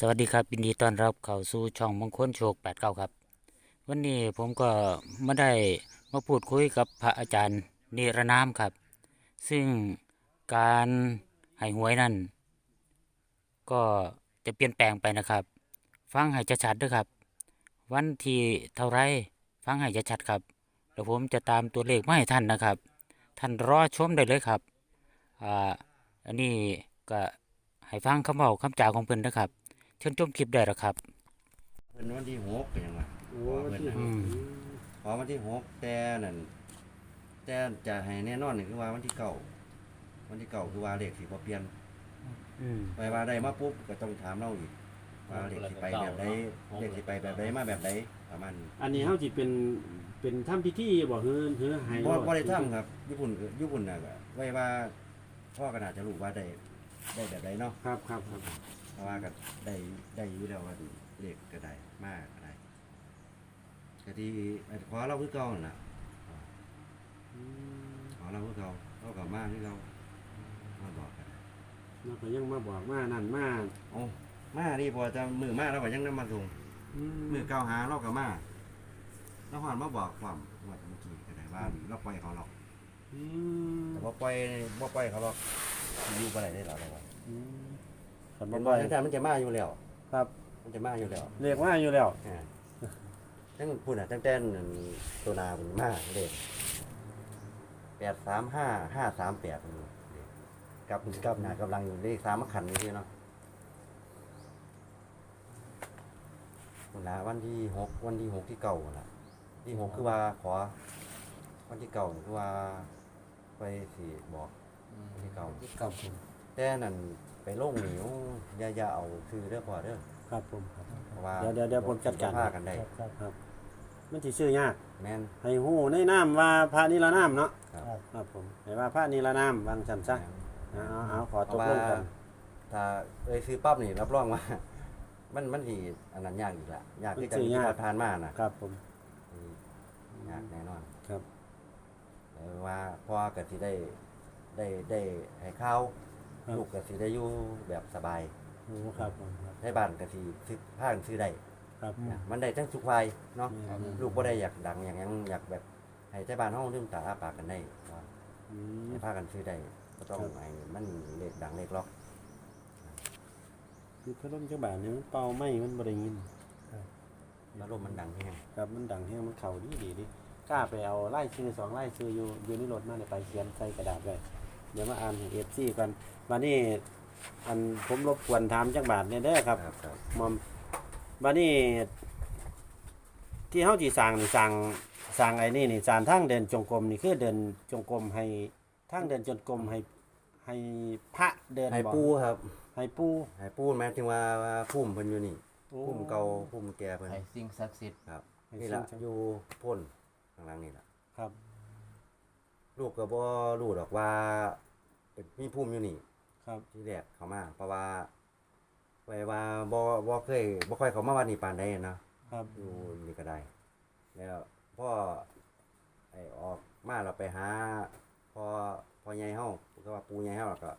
สวัสดีครับยินดีต้อนรับเข้าสู่ช่องมงคลโชค8 9ครับ วันนี้ผมก็ไม่ได้มาพูดคุยกับพระอาจารย์นิรนามครับ ซึ่งการให้หวยนั่น ก็จะเปลี่ยนแปลงไปนะครับ ฟังให้ชัดๆด้วยครับ วันที่เท่าไรฟังให้ชัดๆครับแล้วผมจะตามตัวเลขมาให้ท่านนะครับ ท่านรอชมได้เลยครับอ่าอันนี้ก็ให้ฟังคำเว้าคำจาของเพิ่อนนะครับ เชิญชมคลิปได้แล้วครับเพิ่นวันที่หกเป็นยังไงโอ้ขอเพิ่นที่น่ะอืมขอวันที่หกแต่นั่นแต่จะให้แน่นอนนี่คือว่าวันที่เก้าวันที่เก้าคือว่าเลขสิบ่เปลี่ยนอืมไปว่าได้มาปุ๊บก็ต้องถามเราอีกว่าเลขสิไปแบบใดเลขสิไปแบบใดมาแบบใดประมาณนี้อันนี้เฮาสิเป็นเป็นทำพิธีบ่เฮือเฮือให้บ่บ่ได้ทำครับญี่ปุ่นก็ญี่ปุ่นน่ะก็ไว้ว่าพ่อก็น่าจะรู้ว่าได้ได้แบบใดเนาะครับครับครับ เพราะว่าก็ได้ได้อยู่แล้วว่าเลขก็ได้มากก็ได้ก็ที่ขอเราคือเก่านั่นน่ะอืมขอเราคือเก่าเราก็มาคือเก่ามาบอกกันแล้วก็ยังมาบอกมานั่นมาโอ้มาดิพอจะมือมาเราก็ยังนำมาส่งอืมือเก่าหาเราก็มาเราหอนมาบอกความว่าเมื่อกี้ก็ได้ว่าเราปล่อยเขาหรอกอืมแต่ว่าปล่อยบ่ปล่อยเขาหรอกอยู่บ่ได้ได้หรอกเราว่า อืม คันเป็บ่นบ่ว่าตั้งแต่มันจะมาอยู่แล้ว ครับ มันจะมาอยู่แล้วเรียกว่าอยู่แล้ว อ่าตั้งพูดน่ะตั้งแต่นั่นตัวนาเป็นมาเลขแปดสามห้าห้าสามแปดกับกับหน้ากำลังอยู่เลขสามขันนี่คือเนาะวันละวันที่หกวันที่หกที่เก่าหั่นล่ะ ที่หกคือว่าขอ วันที่เก่าคือว่า ไปสี่บอกวันที่เก่า ที่เก่าผมแต่นั่น ไปลงเหนียวอย่าอย่าเอาคือเด้อพอเด้อครับผมครับ เพราะว่าเดี๋ยวเดี๋ยวเดี๋ยวผมจัดการ พากันได้ครับครับมันสิชื่อยากแม่นให้ฮู้ในนามว่าพระนิรนามเนาะครับครับผมให้ว่าพระนิรนามวางซั่นซะเอาเอาเอาขอเพตกราะว่าลงกันถ้าเอ้ยซื้อปั๊บนี่รับรองว่า มันมันสิอันนั้นยากอีกละยากที่กันที่ผ่านมานะครับผม ยากแน่นอนครับ แต่ว่าพ่อก็สิได้ได้ได้ให้ข้าว ลูกก็สิได้อยู่แบบสบายโอ้ครับผมครับ ให้บ้านก็สิซื้อผ้ากันซื้อได้ครับนะมันได้ทั้งสุขวัยเนาะครับ ลูกบ่ได้อยากดังอย่างหยังอยากแบบให้ใจบ้านเฮาลืมตาอ้าปากกันได้ว่าอืม ให้พากันซื้อได้ก็ต้องให้มันเลขดังเลขล็อกคือพัดลมเจ้าบ่าวเนี่ยมันเป่าไหมมันบ่ได้ยินแล้วลมมันดังแฮงครับมันดังแห้งมันเข่าดีดีดิกล้าไปเอาไล่ชื่อสองไล่ชื่ออยู่อยู่ในรถมาเนี่ยไปเขียนใส่กระดาษไว้ เดี๋ยวมาอ่านให้เอฟซีกันวันนี้อันผมรบกวนถามจังบาทเนี่ยเด้อครับครับครับมอมวันนี้ที่เฮาสิสร้างนี่สร้างสร้างไอ้นี่นี่สร้างทางเดินจงกรมนี่คือเดินจงกรมให้ทางเดินจงกรมให้ให้พระเดินให้บ่ปูครับให้ปูให้ปูแม้ถึงว่าว่าพุ่มเพิ่นอยู่นี่โอ้พุ่มเก่าพุ่มแก่เพิ่นให้สิ่งศักดิ์สิทธิ์ครับให้นี่ล่ะสิ่งศักดิ์อยู่พ่นข้างหลังนี่ล่ะ ครับ ลูกก็บ่รู้ดอกว่า เป็นมีพุ่มอยู่นี่ครับที่แรกเข้ามาเพราะว่าไว้ว่าบ่บ่เคยบ่ค่อยเข้ามาวัดนี่ปานใดเนาะครับอยู่นี่ก็ได้ แล้วพ่อไอ้ออกมาเราไปหาพ่อพ่อใหญ่เฮาก็ว่าปู่ใหญ่เฮาแล้วก็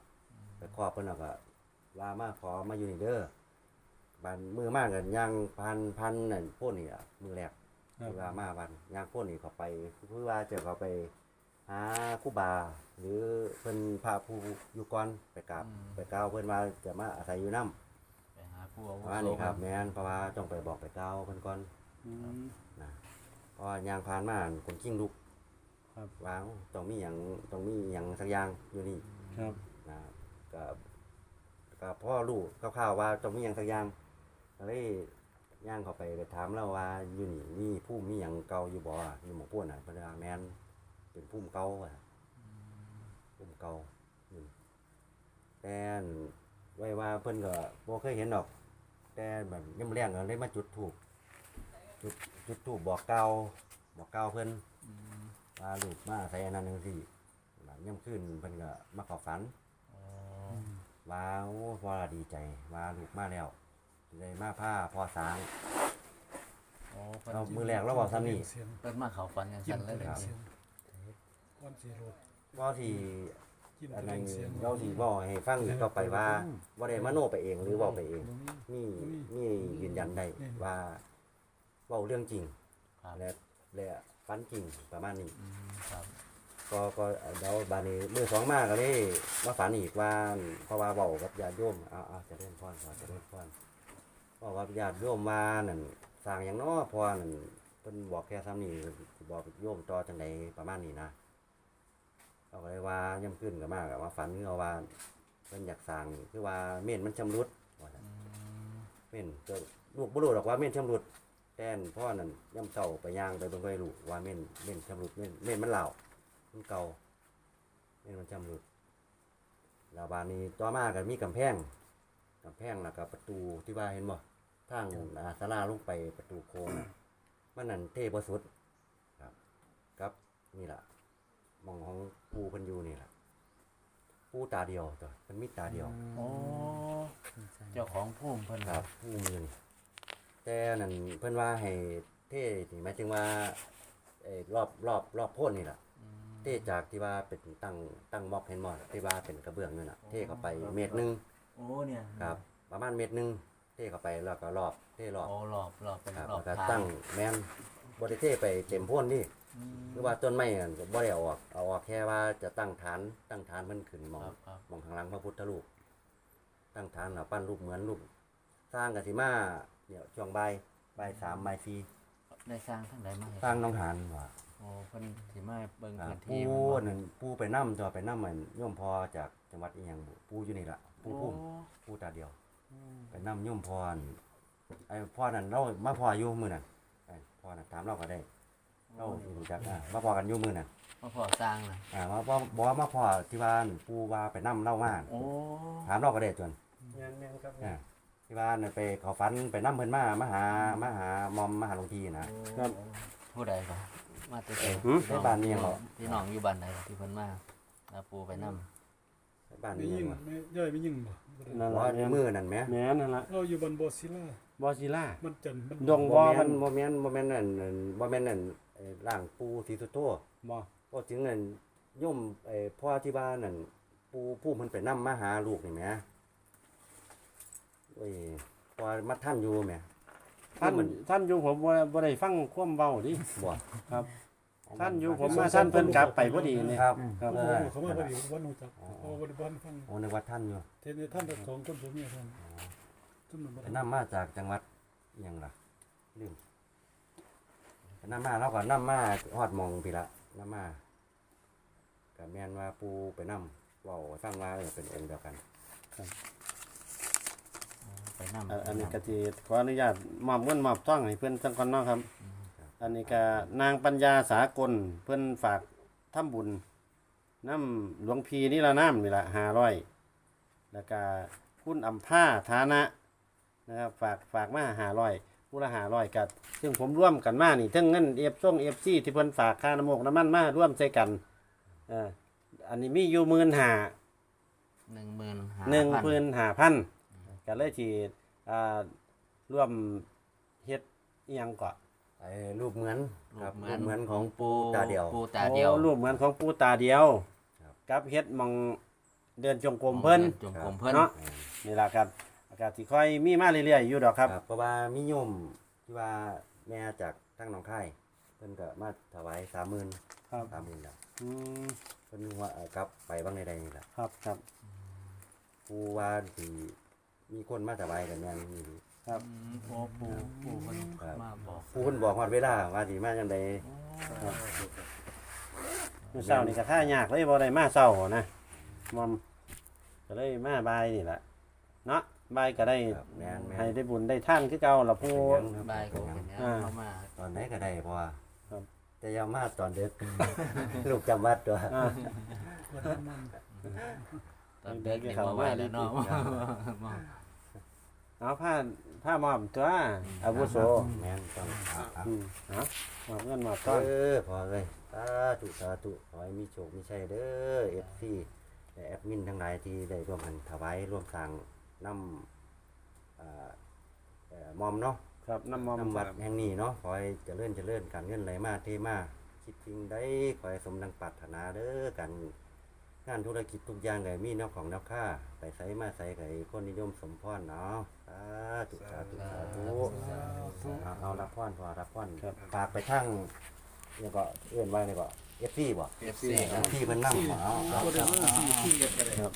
ไปขอเพิ่นแล้วก็ว่ามาขอมาอยู่นี่เด้อบ้านมือมากกันย่างพันพันนั่นโพ่นนี่อะมือแรกครับที่ว่ามาบ้านย่างโพ่นนี่เขาไปเพื่อว่าจะเขาไป หาครูบา หรือเพิ่นพาผู้อยู่ก่อนไปกราบไปกล่าวเพิ่นว่าจะมาอาศัยอยู่นำไปหาผู้อาวุเพราะว่าโสนี่ครับแม่นเพราะว่าต้องไปบอกไปกล่าวเพิ่นก่อนอืม นะเพราะว่ายางพานมาคนกิ้งลุกครับ วางต้องมีอย่างต้องมีอย่างสักอย่างอยู่นี่ครับ นะก็ก็พ่อลูกคร่าวๆว่าต้องมีอย่างสักอย่างก็เลยย่างเข้าไปไปถามเราว่าอยู่นี่มีผู้มีอย่างเก่าอยู่บ่อยู่หมู่พวกน่ะเพิ่นว่าแม่น เป็นผู้เก่าอะผู้เก่าอืมแต่อันไว้ว่าเพิ่นก็บ่เคยเห็นดอก แต่แบบยามแรงก็เลยมาจุดธูปจุดจุดธูปบอกเกล่าวบอกเกล่าวเพิ่นว่าลูกมาใส่อันนั้นจังซี่หลังย่ำขึ้นเพิ่นก็มาเขอฝันว่าโอ้พ่อดีใจว่าลูกมาแล้วเลยมาผ้าพ่อสางโอ้เพิ่นเรามือแรกเราบอกซ้ำนี่เพิ่นมาเข้าฝันอย่างซั่นเลยเลยครับ ก้อนสีรถว่าที่จิ้มอันแรนั้นงเสียงเราที่บอกให้ฟังอีกต่อไปว่าว่าได้มโนไปเองหรือบอกไปเอง นี่ยันได้อืมว่าเว้าเรื่องจริงครับ และและฟันจริงประมาณนี้อืมครับ ก็ก็เดี๋ยวบานนี้มือสองมากก็เลยว่าฝันอีกว่าเพราะว่าเบากับญาติโยมเอาเอาจะเล่นพรก่อนจะเล่นพรเพราะว่าญาติโยมว่านั่นสร้างอย่างน้อพอนั่นเพิ่นบอกแค่ซ้ำนี่สิบอกโยมต่อจังไดประมาณนี้นะ เอาก็เลยว่าย่ำขึ้นกับมากว่าฝันเอาว่าเพิ่นอยากสร้างนี่คือว่าเม่นมันชำรุดว่าซั่นอืมเม่นก็ลูกบ่รู้หรอกว่าเม่นชำรุดแต่นพ่อนั่นย่ำเต่าไปย่างไปเบิ่งไปรู้ว่าเม่นเม่นชำรุดเม่นเม่นมันเหล่ามันเก่าเนี่ยมันจำหลุดแล้วบานนี้ต่อมาก็มีกำแพงกำแพงแล้วก็ประตูที่ว่าเห็นบ่ทางอาสาลาลงไปประตูโค้งน่ะมันนั่นเทบ่สุด ครับ ครับนี่ล่ะหมองของ ปูเพิ่นอยู่นี่ล่ะปูตาเดียวตัวมันมีตาเดียวโอ้เจ้าของพุ่มเพิ่นครับปูมือนี่แต่นั่นเพิ่นว่าให้เทนี่หมายถึงว่าเอ่อรอบรอบรอบโพ้นนี่ล่ะอืมเทจากที่ว่าเป็นตั้งตั้งม็อบเห็นมอที่ว่าเป็นกระเบื้องนั่นน่ะเทเข้าไปเมตรหนึงโอ้เนี่ยครับ ประมาณเมตรหนึงเทเข้าไปแล้วก็รอบเทรอบ โอ้หลอบหลอบเป็นครับหลอบแล้วก็ทางตั้งแม่นบ่ได้เทไปเต็มพ่นนี่ อืมคือว่าต้นไม้นั่นก็บ่ได้เอาออกเอาออกแค่ว่าจะตั้งฐานตั้งฐานมันขึ้นมองครับครับมองข้างหลังพระพุทธรูปตั้งฐานแล้วปั้นรูปเหมือนรูปสร้างกันสิมาเนี่ยช่วงบ่ายบ่ายสามบ่ายสี่ได้สร้างทั้งใดมาให้สร้างน้องหานว่า โอ้เพิ่นสิมาเบิ่งอ่าพื้นปูที่มันบ่นั่นปูไปนํตัวไปนํมันโยมพอจากจังหวัดอีหยังบุปูอยู่นี่ล่ะปูพุ่มโอ้ปูตาเดียวอืมไปนํโยมพรไอ้พ่อนั่นเรามาพออยู่มื้อนั้นไอ้พ่อนั่นถามเราก็ได้ เรารู้จักอ่ามาพอกันอยู่มื้อนั้นมาพอสร้างน่ะอ่ามาบ่บ่มาพอที่บ้านปูว่าไปนํเล่ามาโอ้ถามเราก็ได้จนแม่นแม่นครับอ่าที่บ้านน่ะไปเขาฝันไปนํเพิ่นมามาหามาหามอมมาหาหลวงพี่นะ ครับ ผู้ใดก็มาแต่ไสหือในบ้านนี่ยังเหรอ พี่น้องอยู่บ้านใดที่เพิ่นมาแล้วปูไปนำบ้านไม่นี้ยิ่งว่าไม่ย่อยไม่ยิ่งบ่บ่ได้นั่นว่าล่ะในแม่นมือนั่นแหมแม่นนั่นล่ะเราอยู่บนโบอซิล่าบอซิล่ามันจันทร์มันดงบ่บ่แม่มันนบ่แม่นบ่แม่นนั่นนั่นบ่แม่นนั่น ไอ้ร่างปูสีสุโตบ่ก็ถึงนั่นโยมไอ้พ่อที่บ้านนั่นปูผู้มันไปนำมาหาลูกนี่แหมโอ้ยพอมาท่านอยู่แหมท่านมันท่านอยู่ผมบ่บ่ได้ฟังความเว้าดิบ่ครับ ท่านอยู่ผมมาท่านเพิ่นกลับไปพอดีนี่ครับครับโอ้เอโหอเขามาพอดีวันนู้จักโอ้บริบาลฟังโอ้นึกว่าท่านอยู่เทนท่านทั้งสองคนผมเนี่ยท่านจุ่มมันบ่ไปได้นำมาจากจังหวัดอิหยังล่ะลืมไป นำมาเราก็นำมาฮอดหมองพี่ละนำมาก็แม่นว่าปูไปนำเว้าให้ฟังว่าเออเป็นองค์เดียวกัน ไปนำอะอันนี้ก็สิขออนุญาตมอบเงินมอบต้องให้เพิ่นสักก่อนเนาะครับ อันนี้ก็นางปัญญาสากลเพิ่นฝากทำบุญน้ำหลวงพีนี่ละน้ำนี่ละห้าร้อยแล้วก็คุณอัมพาฐานะนะครับฝากฝากมาห้าร้อย ผู้ละห้าร้อยกับซึ่งผมร่วมกันมานี่ทั้งเงินเอฟส่งเอฟซีที่เพิ่นฝากค่าน้ำมกน้ำมันมาร่วมใส่กันเอ่ออันนี้มีอยู่หมื่นห้าหนึ่งหมื่นหนึ่งหมื่นห้าพันก็เลยที่อ่าร่วมเฮ็ดอิหยังก่อไอ้รูปเหมือนครับเหมืรูอนปเหมือนของปูตาเดียว ปูตาเดียวโอ้รูปเหมือนของปูตาเดียวครับ กับเฮ็ดหมองเดินจงกรมเพิ่นจงกรมเพิ่นเนาะนี่ล่ะครับอา กาศที่ค่อยมีมาเรื่อยๆอยู่ดอกครับครับเพราะว่ามีโยมที่ว่าแม่จากทั้งหนองคายเพิ่นก็มาถวายสามหมื่นครับ สามหมื่นแล้วอืมเพิ่นว่าเอ่อกลับไปบางใดๆนี่แหละครับครับ ผู้ว่าที่มีคนมาถวายกันแม่นนี่ดีครับ อืมโอ้ปูปูเพิ่นครับ มาบอกผู้เพิ่นบอกฮอดเวลาว่าสิมาจังไดมื้อเช้านี่ก็ท่ายากเลยบ่ได้มาเช้านะมอมก็เลยมาบ่ายนี่ล่ะเนาะ บ่ายก็ได้ครับแม่นแม่ให้นได้บุญได้ท่านคือเก่าล่ะผู้ บายก็เป็นอย่างอ่า เข้ามาตอนไหนก็ได้เพราะว่าครับ แต่อยามาตอนดึกลูกจำวัดตัว อ่าวันนั้นมันตอนเด็กนี่บ่ไหวแล้วเนาะเอาผ้าผ้ามอมตัวอาวุโสแม่นต้องเอาเอาอืมเอามอบเงินมอบเอต้อนอพอเลยสาธุสาธุขอให้มีโชคมีชัยเด้อเอฟซีและแอดมินทั้งหลายที่ได้ร่วมกันถวายร่วมสร้าง น้ำอ่าเอ่อมอมเนาะครับน้ำมอมน้ำวัดแห่งนี้เนาะขอให้เจริญเจริญการเงินไหลมาเทมาคิดจริงได้ขอให้สมดังปรารถนาเด้อกันงานธุรกิจทุกอย่างไงมีแนวของแนวค่าไปใส่มาใส่ไก่คนนิยมสมพรเนาะสาธุสาธุสาธุสาธุเอาเอารับพรพอรับพรครับฝากไปทั้งเนี่ยก็เอื้อนไว้เนี่ยก็ เอฟซีบ่ FC เอฟซีเพิ่นนำเอาเอาบ่ได้มาที่ที่เฮ็ดอะไรครับ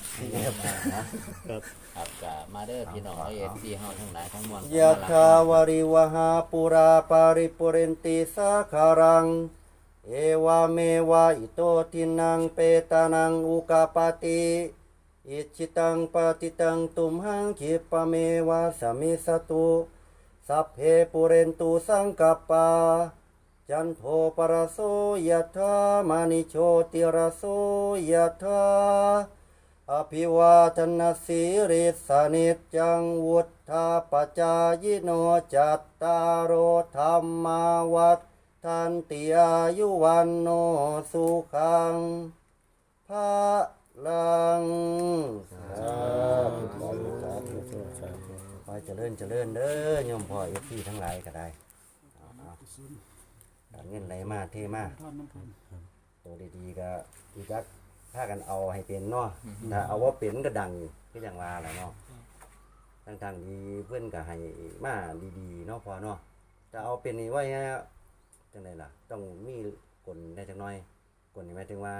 ครับก็มาเด้อพี่น้องเอฟซีเฮาทั้งหลายทั้งมวลยะถาวริวหาปุราปาริปุเรนติสาคารัง เอวาเมวะอิโตทินังเปตานังอุกาปาติอิจิตังปฏิตังตุมหังคิปะเมวะสมิสตุสัพเพปุเรนตุสังกปปา จันโทปรโสยะธามานิโชติรโสยะธาอภิวาทนสีริสนิจังวุธาปจายโนจัตตารโอธรรมาวัฏทันติอายุวันโนสุขังภาลังสาธุสาธุสาธุขอเจริญเจริญเด้อโยมพ่อเอฟซีทั้งหลายก็ได้ กุศลการเงินไหลมาเทมาท่านน้ำเพิ่นตัวดีๆก็อีจักถ้ากันเอาให้เป็นเนาะถ้าเอาว่าเป็นก็ดังก็อย่างว่าแหละเนาะทางๆดีเพื่อนก็ให้มาดีๆเนาะพอเนาะถ้าเอาเป็นนี่ไว้จังไดล่ะ ต้องมีกลได้จังน้อยกลนี่หมายถึงว่า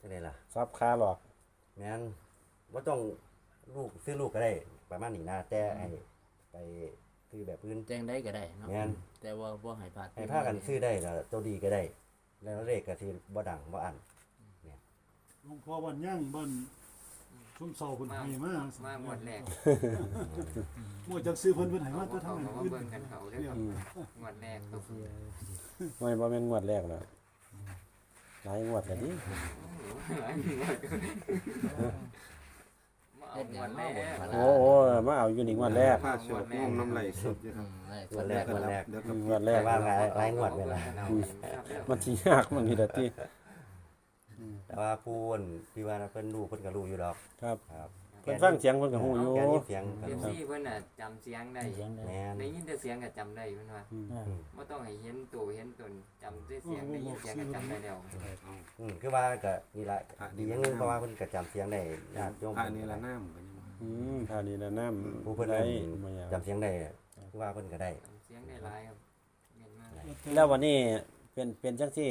จังไดล่ะซับคาหลอกแม่นว่าต้องลูกซื้อลูกก็ได้ ประมาณนี้นะแต่ให้ไป ซื้อแบบพื้นแจ้งได้ก็ได้เนาะแม่น แต่ว่าบ่ให้พลาดให้พากันซื้อได้ก็ตัวดีก็ได้ แล้วเลขก็สิบ่ดังบ่อันหลวงพ่อบ้านย่างบ้านชุ่มเสาเพิ่นให้มามาหมดแรกบ่จักซื้อเพิ่นเพิ่นให้มาเขาแต่ทางไหนเขาอื่นเบิ่งกันเขาเด้อหมดแรกครับไม่บ่แม่นงวดแรกแล้วหลายงวดแล้วดิมา เอาหมดแรกโอ้โหมาเอาอยู่นี่งวดแรกผ้าโชดงมน้ำไหลสุดอืมได้วันแรกวันแรกงวดแรแต่กว่าหลายหลายงวดเวลามันสิยากมันนี่ล่ะติแต่ว่าผู้อ้วนพี่ว่าเพิ่นรู้เพิ่นก็รู้อยู่ดอกครับ ครับ พิ่นฟังเสียงเพิ่นก็ฮู้อยู่แกยินเสียงเอฟซีเพิ่นน่ะจำเสียงได้เสียงได้แม่นได้ยินแต่เสียงก็จำได้เพิ่นว่าอ่าบ่ต้องให้เห็นตัวเห็นตนจำด้วยเสียงได้ยินเสียงก็จำได้แล้วอืมคือว่าก็นี่ล่ะดีอย่างหนึงเพราะว่าเพิ่นก็จำเสียงได้ญาติโยมพระนี่ละน้ำกันยังอืมท่านี้นะน้ำผู้เพิ่นได้ได้บ่ยากจำเสียงได้คือว่าเพิ่นก็ได้ จำเสียงได้หลายครับเห็นมากแล้ววันนี้เป็นเป็นจังซี่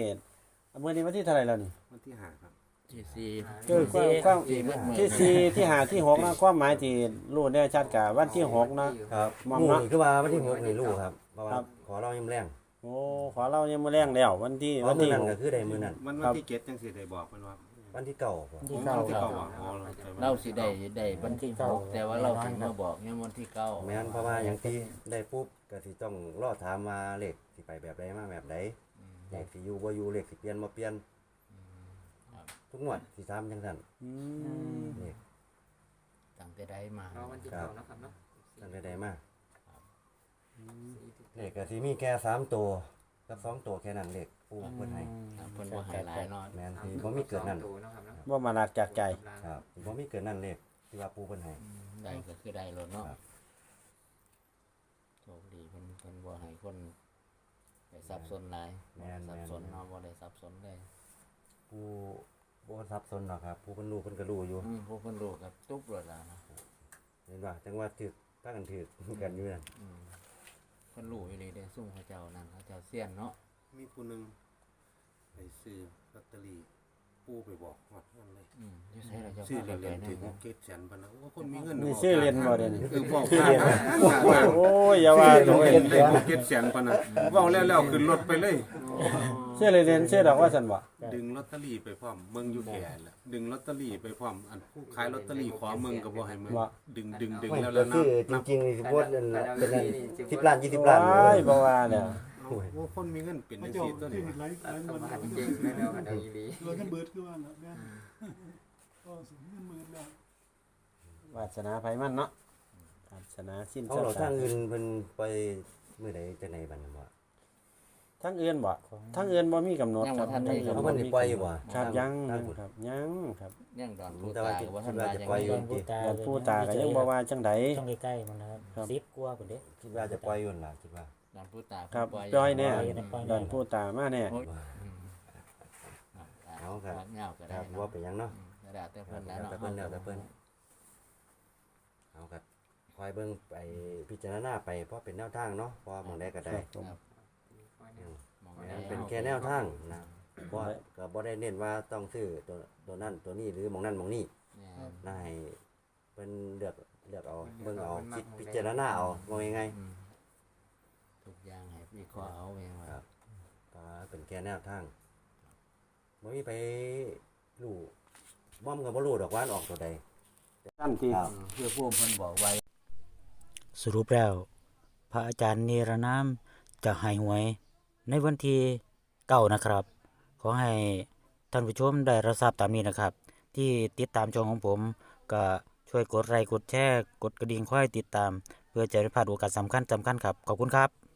มื้อนี้วันที่เท่าไหร่แล้วนี่วันที่หาครับ ที่สี่คือความความ สี่มื้อที่สี่ที่ห้าที่หกนะความหมายที่รู้แน่ชัดกะวันที่หกนะ ครับมอมรู้เนาะนี่คือว่าวันที่6นี่รู้ครับเพราะว่าครับ ขอเรายิ้มแรงโอ้ขอเล่ายังมื้อแรงแล้ววันที่เพวัราะนมื้อที่นั้นหก็ก คือได้มื้อนั้นมันครัวันบ ที่เจ็ดจังสิได้บอกมันว่าวันที่เก่าบ่ที่วันเก้าที่ครัเก้าบอะอ๋อเราใจเราว่าสิได้ได้วันที่หกแต่ว่าเราสิมาบอกเนี่ยวันที่เก้าแม่นเพราะว่าอย่างที่ได้ปุ๊บก็สิต้องรอถามว่าเลขสิไปแบบใดมาแบบใดเลขสิอยู่บ่อยู่เลขสิเปลี่ยนบ่เปลี่ยน ทุกงวดสิถามจังซั่นอืมนี่ตั้งแต่ได้มาเพราะวันที่เก้าเนาะครับเนาะตั้งแต่ใดมาเลขก็สิมีแค่สามตัวกับสองตัวแค่นั้นเลขปูเพิ่นให้ครับเพิ่นบ่ให้หลายเนาะแม่นสิบ่มีเกินนั้นตัวเนาะครับเนาะว่ามาลักจากใจครับสิบ่มีเกินนั้นเลขที่ว่าปูเพิ่นให้อืมได้ก็คือได้รถเนาะครับโชคดีเพิ่นเพิ่นบ่ให้คนได้สับสนหลายบ่ได้สับสนเนาะบ่ได้สับสนเลยปู บ่ซับซ้อนหรอกครับ ผู้เพิ่นรู้เพิ่นก็รู้อยู่อืมพวกเพิ่นรู้กับตุ๊บรถแล้วนะเห็นว่าจังว่าถึกพากันถึกกันอยู่นั่นอืมเพิ่นรู้อยู่ดีเด้ซุ่มเขาเจ้านั่นเขาเจ้าเซียนเนาะมีผู้หนึ่งไปซื้อลอตเตอรี่ ปูไปบอกหอดนั่นเลยอืมอยู่ไสล่ะเจ้าซื้อพาเหรียญไปถึงนำเก็ดแสนปะนะโอ้คนมีเงินนี่ชื่อเรียนบ่เด่นคือบอกข้างข้างโอ้ยอย่าว่าโดโอ้ยยได้เก็ดแสนปะนะเว้าแล้วแล้วขึ้นรถไปเลยชื่อเรียนชื่อดอกว่าซั่นบ่ดึงลอตเตอรี่ไปพร้อมเมืองอยู่แก่ละดึงลอตเตอรี่ไปพร้อมอันผู้ขายลอตเตอรี่ขอเมืองก็บ่ให้มึงดึงดึงดึงไม่แล้วก็แล้วคือนับจริงๆนี่สิบ่นั่นน่ะเป็นนั่น10ล้าน20ล้านว้ายบ่ว่าแล้ว โอ้คนมีเงินเป็นพระจังเจ้าซี่ตัวที่นี้หลายหลายสวันมาธิเก่งแล้วเนาะอันเอาอีหลีเงินเบิดคือว่าล่ะแม่นก็สิเงินเบิดแล้ววาสนาไผมันเนาะวาสนาสิ้นเขาเชิเรางทางอื่นเพิ่นไปมื้อใดจังไดบัดนั้นบ่ทั้งอื่นบ่ทั้งอื่นบ่มีกำหนดยังคบ่รับทันได้ เขาเพิ่นสิปล่อยบ่ ครับยังทายังพุ่นครับยังครับยังดอนผู้แต่ตาว่ายคิดก็บ่ทันว่าว่าจะยังปล่อยไงย้อนผู้ตาแต่ผู้ตาก็ยังบ่ว่าจังได ช่องใกล้ๆมันนะครับครับสิบกว่าพุ่นเด้ คิดว่าจะปล่อยอยู่นั่นล่ะคิดว่า ดอนผู้ตาครับปล่อยปล่อยแน่ปล่อยแน่ปล่อยแน่ดอนผู้ตามาแน่โอ้ยอืมเอาครับเงาก็คได้รับเนาะว่าเป็นหยังเนาะอืมแล้วแต่เพิ่นแล้วแล้วแต่เพิ่นแล้วแต่เพิ่นเอาครับขคอยเบิ่งไปพิจารณาไปเพราะเป็นแนวทางเนาะเพอมองได้ก็ได้ครับมองแม่ได้นเป็นแค่แนวทางนะเพราะก็บ่ได้เน้นว่าต้องซื้อตัวตัวนั้นตัวนี้หรือหมองนั้นหมองนี้แม่นน่าให้เพิ่นเลือกเลือกเอาเบิ่งเอาคิดพิจารณาเอาว่ายังไงอืมทุกอ ย่างให้วิเคราะห์เอาเองว่าครับก็เป็นแค่แนวทางบ่มีไปรู้ม่อมก็บ่รู้ดอกว่าอันออกตัวใด ท่านที่ครับ เพื่อผู้เพิ่นบอกไว้ สรุปแล้ว พระอาจารย์เนรนามจะให้หวย ในวันที่เก้านะครับ ขอให้ท่านผู้ชมได้รับทราบตามนี้นะครับ ที่ติดตามช่องของผมก็ช่วยกดไลค์กดแชร์ กดกระดิ่งค่อยติดตาม เพื่อจะได้พลาดโอกาสสำคัญสำคัญครับ ขอบคุณครับ